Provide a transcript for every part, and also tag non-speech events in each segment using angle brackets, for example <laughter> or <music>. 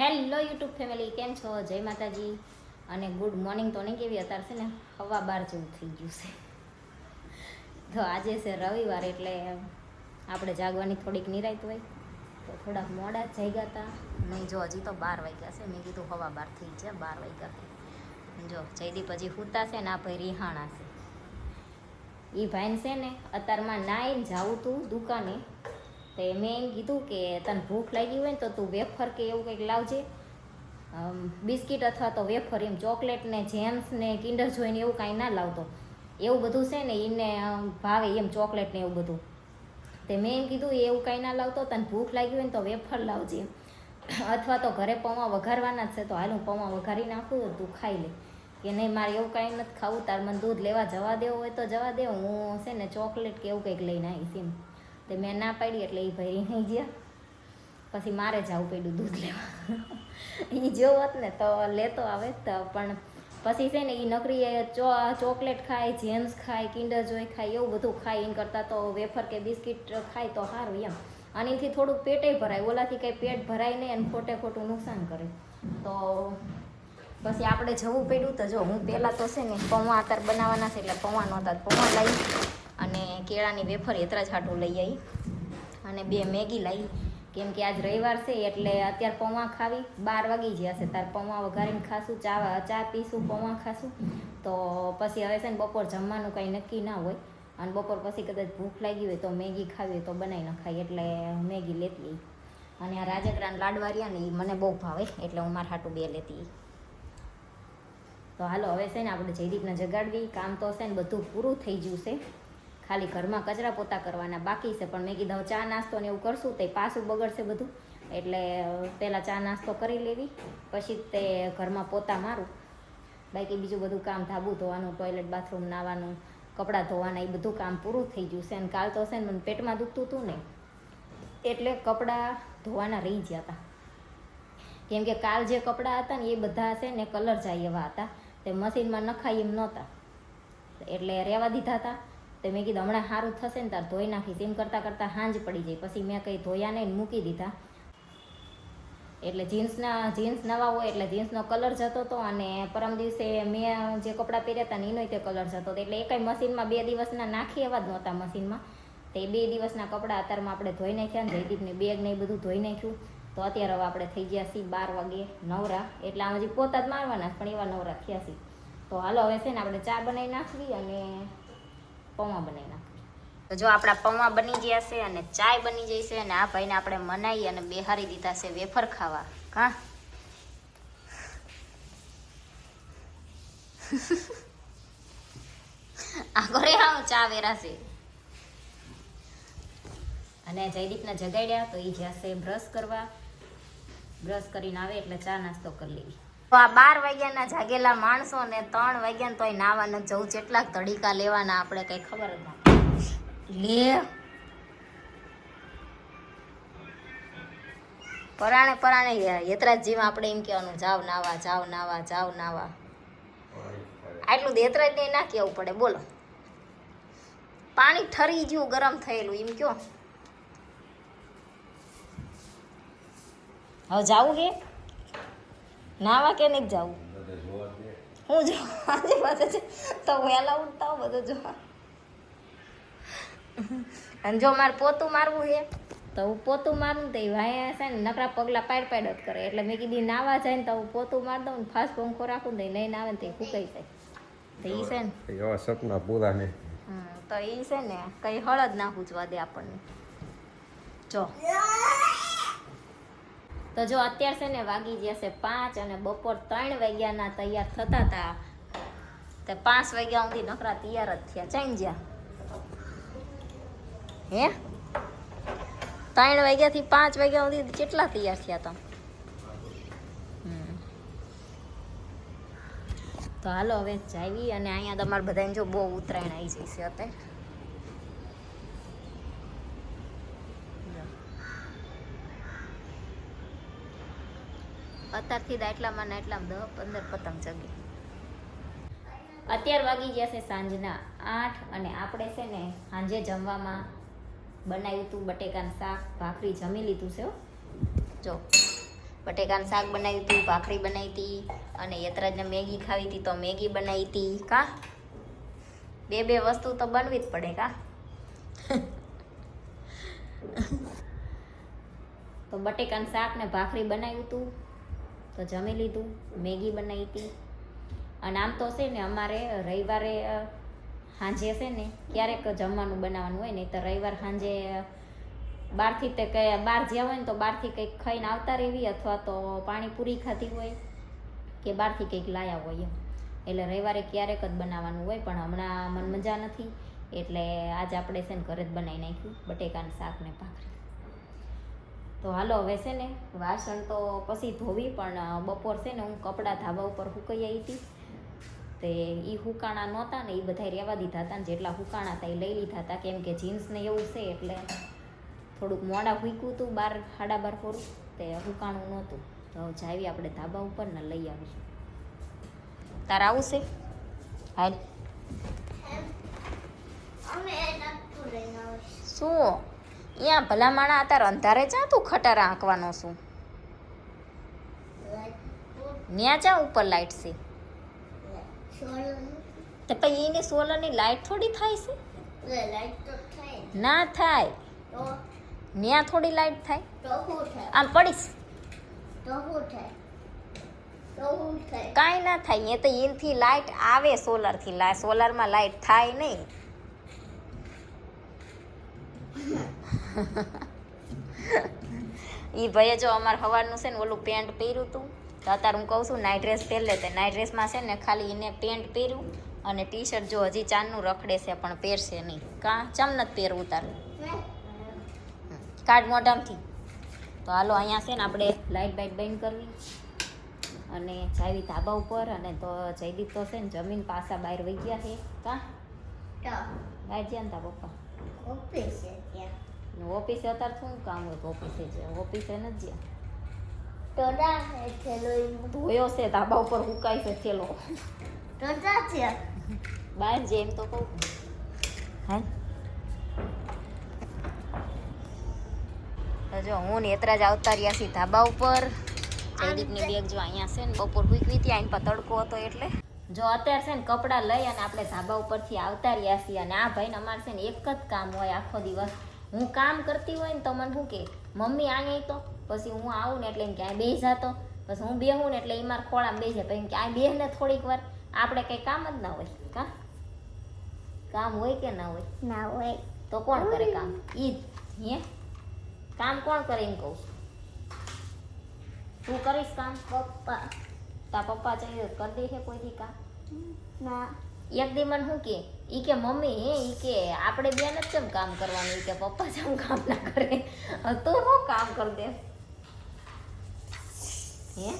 Hello YouTube family, કેમ છો? જય માતાજી. અને ગુડ મોર્નિંગ તો નહીં કેવી અત્યારે છે ને હવા બાર જેવું થઈ ગયું છે. તો આજે છે રવિવાર એટલે આપણે જાગવાની થોડીક નિરાયત હોય. તો થોડાક મોડા જ જાગ્યા હતા. નહીં, જો હજી તો બાર વાગ્યા છે. મેં કીધું હવા બાર થઈ છે, બાર વાગ્યા જો, જયદીપ હજી હુતા છે ને આ ભાઈ રિહાણા છે. એ ભાઈને છે ને, અત્યારમાં નાઈને જાવું તું દુકાને. તો મેં એમ કીધું કે તને ભૂખ લાગી હોય ને તો તું વેફર કે એવું કંઈક લાવજે. બિસ્કિટ અથવા તો વેફર એમ, ચોકલેટ ને જેમ્સ ને કિન્ડર જોઈને એવું કાંઈ ના લાવતો. એવું બધું છે ને એને ભાવે એમ ચોકલેટ ને એવું બધું. તે મેં એમ કીધું એવું કાંઈ ના લાવતો, તને ભૂખ લાગી હોય ને તો વેફર લાવજે. અથવા તો ઘરે પૌવા વઘારવાના જ છે, તો હાલ હું પૌવા વઘારી નાખું, તો તું ખાઈ લે. કે નહીં, મારે એવું કાંઈ નથી ખાવું, તાર મને દૂધ લેવા જવા દેવું હોય તો જવા દે, હું છે ને ચોકલેટ કે એવું કંઈક લઈને આવીશ એમ. તે મેં ના પાડી એટલે એ ભાઈ નહીં ગયા. પછી મારે જવું પડ્યું દૂધ લેવા. એ જો હોત ને તો લેતો આવે તો, પણ પછી છે ને એ નકરી ચોકલેટ ખાય, જેમ્સ ખાય, કિન્ડર જોય ખાય, એવું બધું ખાય, એન કરતાં તો વેફર કે બિસ્કિટ ખાય તો સારું એમ. એનાથી થોડુંક પેટે ભરાય, ઓલાથી કંઈ પેટ ભરાય નહીં અને ખોટે ખોટું નુકસાન કરે. તો પછી આપણે જવું પડ્યું તો જો હું પહેલાં તો છે ને પૌવા અત્યારે બનાવવાના છે એટલે પૌવા નહોતા પૌવા લાવી અને કેળાની વેફર એતરા જ હાટું લઈ આવી અને બે મેગી લાવી કેમ કે આજ રવિવાર છે એટલે અત્યારે પૌવા ખાવી. બાર વાગી ગયા છે. તાર પૌવા વઘારીને ખાશું, ચા ચા પીશું, પૌવા ખાશું. તો પછી હવે છે ને બપોર જમવાનું કંઈ નક્કી ના હોય. અને બપોર પછી કદાચ ભૂખ લાગી હોય તો મેગી ખાવી હોય તો બનાવી ન ખાઈ એટલે મેગી લેતી આવી અને આ રાજકરાન લાડવા ને એ મને બહુ ભાવે, એટલે હું મારા હાટું બે લેતી આવી તો હાલો, હવે છે ને આપણે જયદીપને જગાડવી. કામ તો છે ને બધું પૂરું થઈ ગયું છે. ખાલી ઘરમાં કચરા પોતા કરવાના બાકી છે, પણ મેં કીધું ચા નાસ્તો ને એવું કરશું તે પાછું બગડશે બધું. એટલે પહેલાં ચા નાસ્તો કરી લેવી, પછી તે ઘરમાં પોતા મારું. બાકી બીજું બધું કામ ધાબુ ધોવાનું ટોયલેટ બાથરૂમ નાવાનું, કપડાં ધોવાના, એ બધું કામ પૂરું થઈ ગયું છે. અને કાલ તો છે ને મને પેટમાં દુખતું હતું ને, એટલે કપડાં ધોવાના રહી ગયા હતા. કેમ કે કાલ જે કપડાં હતા ને, એ બધા છે ને કલર જાય એવા હતા. તે મશીનમાં નખાય એમ નહોતા. એટલે રહેવા દીધા હતા. તો મેં કીધું, હમણાં સારું થશે ને તાર ધોઈ નાખીશ એમ કરતાં કરતાં હાંજ પડી જાય પછી મેં કંઈ ધોયા નહીં મૂકી દીધા. એટલે જીન્સના, જીન્સ નવા હોય એટલે જીન્સનો કલર જતો હતો અને પરમ દિવસે મેં જે કપડાં પહેર્યા હતા એનો તે કલર જતો હતો એટલે એ કંઈ મશીનમાં બે દિવસના નાખી એવા જ નહોતા મશીનમાં. તે બે દિવસના કપડાં અત્યારમાં આપણે ધોઈ નાખ્યા ને જયદીપને બેગ ને એ બધું ધોઈ નાખ્યું. તો અત્યારે હવે આપણે થઈ ગયા છીએ બાર વાગે નવરા. એટલે આમ હજી પોતા જ મારવાના પણ એવા નવરા થયા છીએ તો હાલો હવે છે ને આપણે ચા બનાવી નાખવી અને પૌવા બનાવી નાખવી. તો જો આપણા પૌવા બની ગયા છે અને ચાય બની જઈ છે અને આ ભાઈને આપણે મનાવી અને બેહારી દીધા છે વેફર ખાવા. કા આ ઘરે આવો ચા વેરાશે અને જયદીપને જગાડ્યા તો એ જશે બ્રશ કરવા. બ્રશ કરીને આવે એટલે ચા નાસ્તો કરી લેવી તો આ બાર વાગ્યાના જાગેલા માણસો ને ત્રણ વાગ્યા તો નાવા ન જવું જેટલા તડીકા લેવાના, આપણે કઈ ખબર જ લે. પરાણે પરાણે યતરાજ જીવ આપણે એમ કહેવાનું, જાવ નાવા જાવ નાવા જાવ નાવા. આટલું દેતરાજ ને ના કહેવું પડે, બોલો. પાણી ઠરી ગયું ગરમ થયેલું, એમ કયો? હવે જાવું કે? નાવા કે નહીં જાવું? હું જોવા પાસે છે તો વહેલા ઉઠતા હોઉં બધું જોવા. અને જો મારે પોતું મારવું છે તો હું પોતું મારું તો એ વાયા છે ને નકરા પગલા પાડ પાડ જ કરે. એટલે મેં કીધી નાવા જાય ને તો હું પોતું મારી દઉં ને ફાસ્ટ પંખો રાખું ને નહીં આવે ને તે ફૂકાઈ જાય. તો એ છે ને એવા સપના પૂરા ને તો એ છે ને કઈ હળદ ના પૂછવા દે આપણને. જો. તો જો અત્યારે છે ને વાગી જશે પાંચ અને બપોર ત્રણ વાગ્યાના તૈયાર થતા હતા. તે પાંચ વાગ્યા સુધી નકરા તૈયાર જ થયા. ચાઈ જ્યાં. હે? ત્રણ વાગ્યાથી પાંચ વાગ્યા સુધી કેટલા તૈયાર થયા તમે. તો હાલો હવે જાવી અને અહીંયા તમારે બધાને જો બહુ ઉત્તરાયણ આવી જશે અત્યારે. અત્યારથી એટલામાં ને આટલામાં દસ પંદર પતંગ ચગી અત્યાર વાગી ગયા છે સાંજના આઠ અને આપણે છે ને સાંજે જમવામાં બનાવ્યું હતું બટેકાનું શાક ભાખરી જમી લીધું છે હો. જો બટેકાનું શાક બનાવ્યું હતું ભાખરી બનાવી હતી અને યતરાજને મેગી ખાવી હતી તો મેગી બનાવી હતી. કા? બે બે વસ્તુ તો બનવી જ પડે કા? તો બટેકાનું શાક ને ભાખરી બનાવ્યું હતું. તો જમી લીધું, મેગી બનાવી હતી. અને આમ તો છે ને અમારે રવિવારે સાંજે છે ને ક્યારેક જમવાનું બનાવવાનું હોય ને તો રવિવાર સાંજે બહારથી તે કંઈ બહાર જ્યાં હોય ને તો બહારથી કંઈક ખાઈને આવતા રહેવી અથવા તો પાણીપુરી ખાધી હોય કે બહારથી કંઈક લાયા હોય એમ. એટલે રવિવારે ક્યારેક જ બનાવવાનું હોય, પણ હમણાં મન મજા નથી. એટલે આજે આપણે છે ને ઘરે જ બનાવી નાખ્યું, બટેકાનું શાક ને ભાખરી. તો હાલો હવે છે ને વાસણ તો પછી ધોવી પણ બપોર છે ને હું કપડાં ધાબા ઉપર હુકાઈ આવી હતી. તે એ હુકાણા નહોતા ને એ બધા રહેવા દીધા હતા ને જેટલા હુકાણા હતા એ લઈ લીધા હતા. કેમ કે જીન્સ ને એવું છે એટલે થોડુંક મોડા હુક્યું હતું બાર સાડા બાર ફોરું તે હુકાણું નહોતું. તો જાવી આપણે ધાબા ઉપર ને લઈ આવીશું. તારે આવું છે? હાલ. શું? અહીંયા ભલા માણા અંધારે જા, તું ખટારા આંકવાનો શું ન્યા જા ઉપર લાઈટ છે. તો પછી એની સોલરની લાઈટ થોડી થાય છે? ના થાય. ન્યા થોડી લાઈટ થાય? આમ પડીશ. કાંઈ ના થાય. એ તો એનથી લાઈટ આવે સોલરથી. સોલરમાં લાઈટ થાય નહીં. એ ભાઈએ જો અમારે સવારનું છે ને ઓલું પેન્ટ પહેર્યું હતું તો અત્યારે હું કહું છું નાઇટ ડ્રેસ પહેરલે તે. નાઇટ ડ્રેસમાં છે ને ખાલી એને પેન્ટ પહેર્યું અને ટી શર્ટ જો હજી ચાંદનું રખડે છે પણ પહેરશે નહીં. કાં? ચમ નથી પહેરવું તારું? કાઢ મોઢામથી. તો હાલો અહીંયા છે ને આપણે લાઇટ બાઇટ બંધ કરવી. અને જાવી ધાબા ઉપર અને તો જયદીપ તો છે ને જમીન પાસા બહાર વહી ગયા છે. કાં? બહાર ગયા ને તા પપ્પા. ને ઓફિસે અત્યારે શું કામ હોય ઓફિસે છે ઓફિસે નથી ધોયો છે ધાબા ઉપર હુકાય છે થેલો બહાર જેમ તો કહું. હા? જો હું ને એતરા જ આવતા રહ્યા છીએ ધાબા ઉપર. જયદીપની બેગ જો અહીંયા છે ને બપોર ભૂકવી હતી આઈને પર તડકો હતો એટલે. જો અત્યારે છે ને કપડાં લઈ અને આપણે ધાબા ઉપરથી આવતા રહ્યા છીએ. અને આ ભાઈને અમારે છે ને એક જ કામ હોય આખો દિવસ. હું કામ કરતી હોય ને તો મને શું કે મમ્મી અહીંયા તો? પછી હું આવું ને એટલે એમ કે આ બે જાતો. પછી હું બેહું ને એટલે એ મારા ખોળામાં બેસે. પછી એમ કે આ બેહ ને થોડીક વાર. આપણે કંઈ કામ જ ના હોય. કા? કામ હોય કે ના હોય? ના હોય. તો કોણ કરે કામ? ઈ જ. હે? કામ કોણ કરે એમ કહું તું કરીશ કામ? પપ્પા. તા પપ્પા ચાહીએ કરી દે છે કોઈ કામ કામ એક દી મને શું કે ઈ કે મમ્મી હે એ કે આપણે બેન જ કેમ કામ કરવાનું? કે પપ્પા જેમ કામ ના કરે. તો હું કામ કર દે? હે?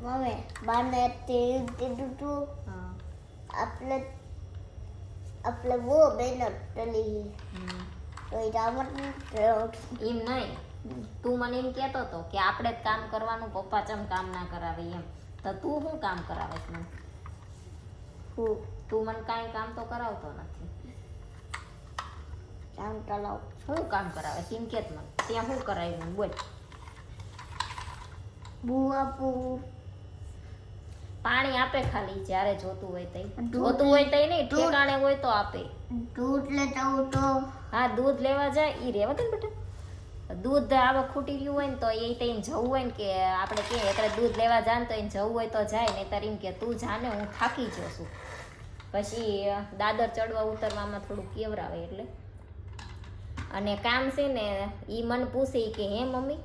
મમ્મી બાને તેલ દીધું તું આપણે આપણે બહુ બેન ટલી તો એ રાવણ એમ નહીં. તું મને એમ કહેતો હતો કે આપણે જ કામ કરવાનું પપ્પા ચમ કામ ના કરાવે. એમ. તો તું શું કામ કરાવે છે? હું? તું મને કાંઈ કામ તો કરાવતો નથી. કામ કરાવ શું કામ કરાવે? સિમકેત મને ત્યાં શું કરાવ્યું બોલ. બુઆ પાણી આપે ખાલી જ્યારે જોતું હોય તઈ. જોતું હોય તઈ નહીં ઠેકાણે હોય તો આપે. દૂધ લેતા હું તો. હા દૂધ લેવા જાય ઈ રેવા દે બેટા. દૂધ આવે ખૂટી ગયું હોય ને તો એ તઈ જવું હોય ને કે આપણે કે એટલે દૂધ લેવા જાય ને તો એને જવું હોય તો જાય ને તારી એમ કે તું જાને હું થાકી જશું પછી દાદર ચડવા ઉતરવામાં થોડું કેવરાવે એટલે. અને કામ છે ને એ મને પૂછે કે, હે, મમ્મી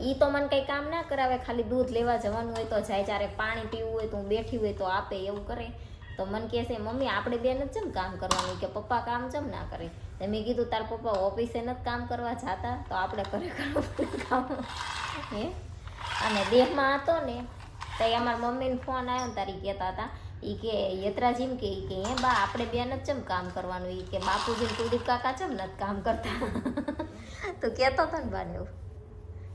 એ તો મને કંઈ કામ ના કરાવે, ખાલી દૂધ લેવા જવાનું હોય તો જાય, જ્યારે પાણી પીવું હોય તો હું બેઠી હોય તો આપે એવું કરે. તો મને કહે છે, મમ્મી, આપણે બેન જ ચમ કામ કરવાનું? કે, પપ્પા કામ ચમ ના કરે. તો મેં કીધું, તાર પપ્પા ઓફિસે નથી કામ કરવા જાતા, તો આપણે ઘરે કામ હે? અને દેહમાં હતો ને, તો અમારા મમ્મીને ફોન આવ્યો ને તારી કહેતા હતા એ કે યત્રાજીમ કે ઈ કે એ બા આપણે બેન જ ચમ કામ કરવાનું? એ કે બાપુજી ને કુલદીપ કાકા ચમ નથી કામ કરતા. <laughs> તો કહેતો હતો ને બાને એવું.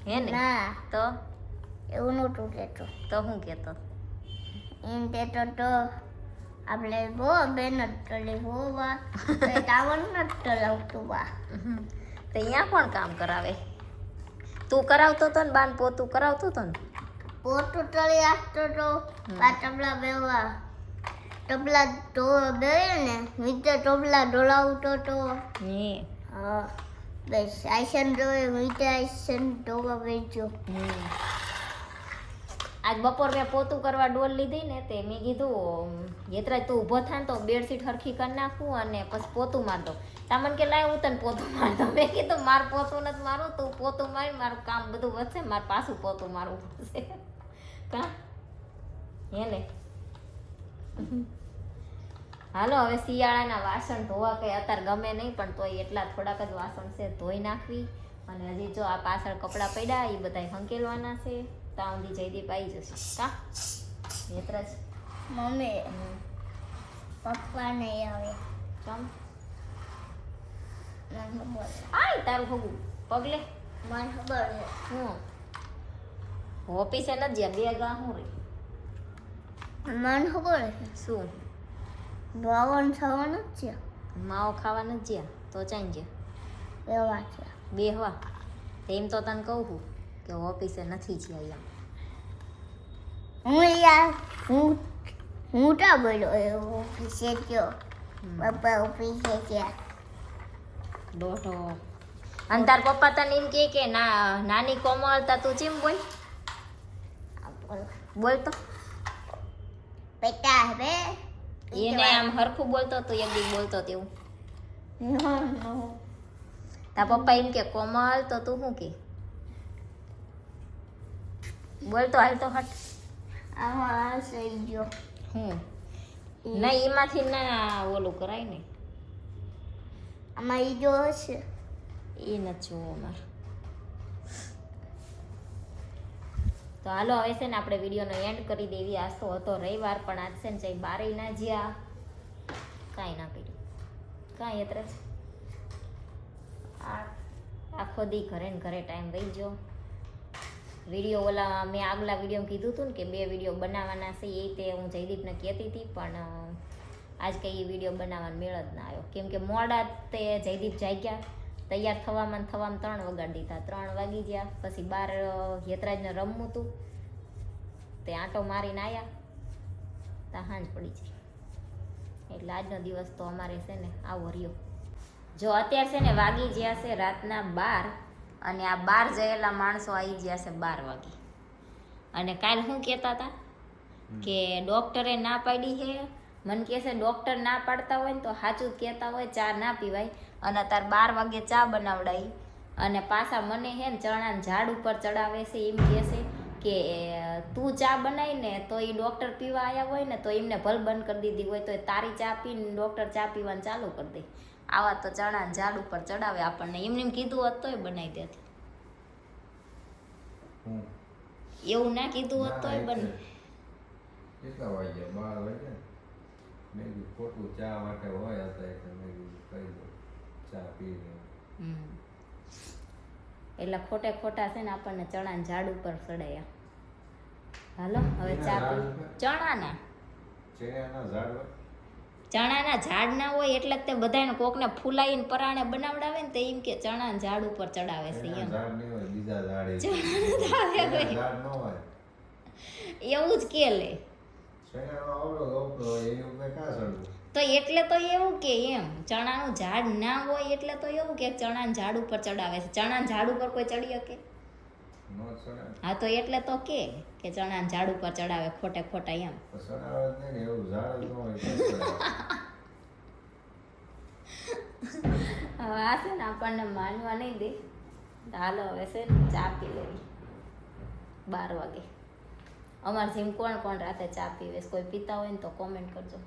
હે ને? ના તો? એવું નહોતું કહેતો તો હું કહેતો એમ કહેતો તો આપણે બહુ બે નટલે બહુ બા. ટાવર નટલ આવતું બા. તો અહીંયા કોણ કામ કરાવે? તું કરાવતો તો ને બાન પોતું કરાવતો તો ને? પોતું તળી આપતો તો આ ટબલા બેવા. ટબલા તો બે ને નીચે ટબલા ડોલાવતો તો હે હા બસ આઈસન ધોવે નીચે આઈસન ડોવા બેજો. આજ બપોર મેં પોતું કરવા ડોલ લીધી ને તે મેં કીધું યેતરાજ તું ઊભો થાય ને તો બેડશીટ હરખી કરી નાખું અને પછી પોતું મારતો તામન કે લાય હું તને પોતું મારતો મેં કીધું માર પોતું નથી મારું તું પોતું મારી મારું કામ બધું વધશે મારે પાછું પોતું મારવું પડશે. <laughs> કા? હે ને? હાલો હવે શિયાળાના વાસણ ધોવા કંઈ અત્યારે ગમે નહીં પણ તોય એટલા થોડાક જ વાસણ છે ધોઈ નાખવી. અને હજી જો આ પાછળ કપડાં પડ્યા એ બધા હંકેલવાના છે. ત્યાં સુધી જયદીપ આવી જશે. કા? નેત્રજ મમ્મી પપ્પા નહીં આવે. ચમ. આય તારું ભગું પગલે. મને ખબર છે. હું ઓફિસે નથી જ્યાં બે ગા હું રે. મને ખબર છે. શું? ભવન થવાનું જ છે. માવો ખાવાનું જ છે. તો ચાઈ ગયા બેહવા છે. બે હવા. એમ તો તને કહું છું કે ઓફિસે નથી છે એમ હું યાર હું હું તો બોલ્યો એ ઓફિસે ગયો. પપ્પા ઓફિસે ગયા દોઢો અને તાર પપ્પા તને એમ કે કે ના નાની કોમળ તા તું ચીમ બોલ? બોલ. તો. બેટા હવે એને આમ હરખું બોલતો તો એક દી બોલતો તેવું નો પપ્પા એમ કે કોમલ તો તું શું કે? બોલતો હાલ તો હટ. આમાં સહી ગયો. હું? ના એમાંથી ના ઓલું કરાય ને. આમાં ઈ જો હશે. એ નથી જોવો અમારે તો હાલો, હવે છે ને આપણે વિડીયોનો એન્ડ કરી દેવી. આજ તો હતો રવિવાર, પણ આજ છે ને જઈ બારે ના જ્યાં. કાંઈ ના કર્યું. કાંઈ અત્રે આખો દી ઘરે ને ઘરે ટાઈમ વહી ગયો. વીડિયો ઓલા, મેં આગલા વીડિયો કીધું હતું ને કે બે વીડિયો બનાવવાના છે, એ તે હું જયદીપને કહેતી હતી, પણ આજ કંઈ વીડિયો બનાવવાનો મેળ જ ના આવ્યો. કેમ કે મોડા તે જયદીપ જાગ્યા. તૈયાર થવામાં થવામાં ત્રણ વગાડી દીધા. ત્રણ વાગી ગયા પછી બાર યતરાજને રમવું હતું. તે આંટો મારીને આવ્યા ત્યાં હાંજ પડી જાય એટલે આજનો દિવસ તો અમારે છે ને આવો રહ્યો. જો અત્યારે છે ને વાગી ગયા છે રાતના બાર અને આ બાર જયેલા માણસો આવી ગયા છે બાર વાગે. અને કાલ શું કહેતા હતા કે ડોક્ટરે ના પાડી છે મને કહે છે ડોક્ટર ના પાડતા હોય ને તો સાચું કહેતા હોય ચા ના પીવાય. અને તાર બાર વાગે ચા બનાવડાવી અને પાછા મને હે ને ચણાને ઝાડ ઉપર ચડાવે છે એમ કહે છે કે તું ચા બનાવી ને તો એ ડૉક્ટર પીવા આવ્યા હોય ને તો એમને ભલ બંધ કરી દીધી હોય તો તારી ચા પીને ડૉક્ટર ચા પીવાનું ચાલુ કરી દે. આવા તો ચણાને ઝાડ ઉપર ચડાવે આપણને. એમને એમ કીધું હોત તોય બનાવી દેતી. એવું ના કીધું હોત તોય બને કેટલા વાગ્યા? બાર વાગ્યા? મેં ખોટું ચા માટે હોય હતા એટલે મેં કહી દઉં. એટલે ખોટે ખોટા છે ને આપણને ચણાને ઝાડ ઉપર ચડાયા હાલો હવે ચા? ચણાના? ચણાના ઝાડ ના હોય એટલે તે બધાને કોકને ફૂલાઈને પરાણે બનાવડાવે ને તે એમ કે ચણાના ઝાડ ઉપર ચડાવે છે એમ. એવું જ કે લે. તો એટલે તો એવું કે એમ ચણાનું ઝાડ ના હોય એટલે તો એવું કે ચણાના ઝાડ ઉપર ચડાવે છે. ચણાના ઝાડ ઉપર કોઈ ચડી શકે? હા તો એટલે તો કે કે ચણાના ઝાડ ઉપર ચડાવે ખોટે ખોટા એમ. <laughs> હવે આ છે ને આપણને માનવા નહીં દે. હાલો હવે છે ને ચા પી લેવી બાર વાગે. અમારે જેમ કોણ કોણ રાતે ચા પીવે કોઈ પીતા હોય ને તો કોમેન્ટ કરજો.